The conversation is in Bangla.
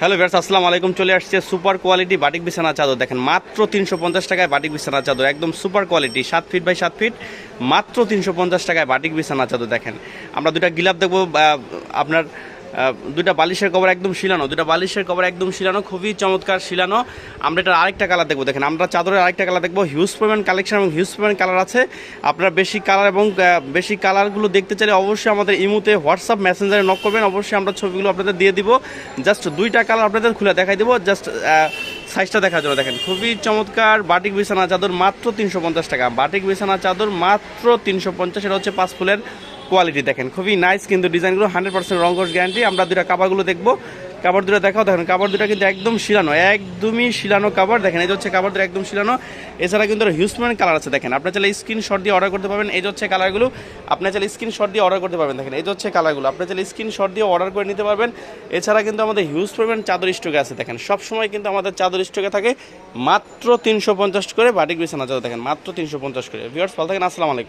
হ্যালো ভেরস আসসালামু আলাইকুম। চলে আসছে সুপার কোয়ালিটি বাটিক বিছানা চাদর। দেখেন, মাত্র তিনশো পঞ্চাশ টাকায় বাটিক বিছানা চাদর। একদম সুপার কোয়ালিটি, সাত ফিট বাই সাত ফিট, মাত্র তিনশো পঞ্চাশ টাকায় বাটিক বিছানা চাদর দেখেন। আমরা দুটা গিলাপ দেখব আপনার দুটা বালিশের কভার একদম শিলানো দুটা বালিশের কভার একদম শিলানো, খুবই চমৎকার শিলানো। আমরা এটার আরেকটা কালার দেখব, দেখেন, আমরা চাদরের আরেকটা কালার দেখব হিউজ পরিমাণ কালেকশন এবং হিউজ পরিমাণ কালার আছে। আপনারা বেশি কালার এবং বেশি কালারগুলো দেখতে চাইলে অবশ্যই আমাদের ইমুতে হোয়াটসঅ্যাপ মেসেঞ্জারে নক করবেন, অবশ্যই আমরা ছবিগুলো আপনাদের দিয়ে দিব। জাস্ট দুইটা কালার আপনাদের খুলে দেখাই দেবো জাস্ট সাইজটা দেখার জন্য দেখেন, খুবই চমৎকার বাটিক বিছানা চাদর মাত্র তিনশো পঞ্চাশ টাকা। বাটিক বিছানা চাদর মাত্র তিনশো পঞ্চাশ, এটা হচ্ছে পাঁচ ফুলের কোয়ালিটি দেখেন। খুবই নাইস কিন্তু ডিজাইনগুলো হান্ড্রেড পার্সেন্ট রঙ্গস গ্যারান্টি আমরা দুটা কাপড়গুলো দেখব। কাপড় দুটো দেখাও, দেখেন কাপড় দুটো কিন্তু একদম শিলানো, একদমই শিলানো কাপড় দেখেন, এই হচ্ছে কাপড় দুটো একদম শিলানো। এছাড়া কিন্তু হিউজম্যান কালার আছে, দেখেন আপনার চাইলে স্ক্রিনশট দিয়ে অর্ডার করতে পারবেন, এই হচ্ছে কালারগুলো আপনার চাইলে স্ক্রিনশট দিয়ে অর্ডার করতে পারবেন, দেখেন, এই হচ্ছে কালারগুলো আপনার চাইলে স্ক্রিনশট দিয়ে অর্ডার করে নিতে পারবেন। এছাড়া কিন্তু আমাদের হিউজ পরিমাণ চাদর স্টকে আছে, দেখেন সব সময় কিন্তু আমাদের চাদর স্টকে থাকে মাত্র তিনশো পঞ্চাশ করে বাটিক বিছানা চাদর দেখেন, মাত্র তিনশো পঞ্চাশ করে। ভিউয়ার্স ভালো থাকেন, আসসালামু আলাইকুম।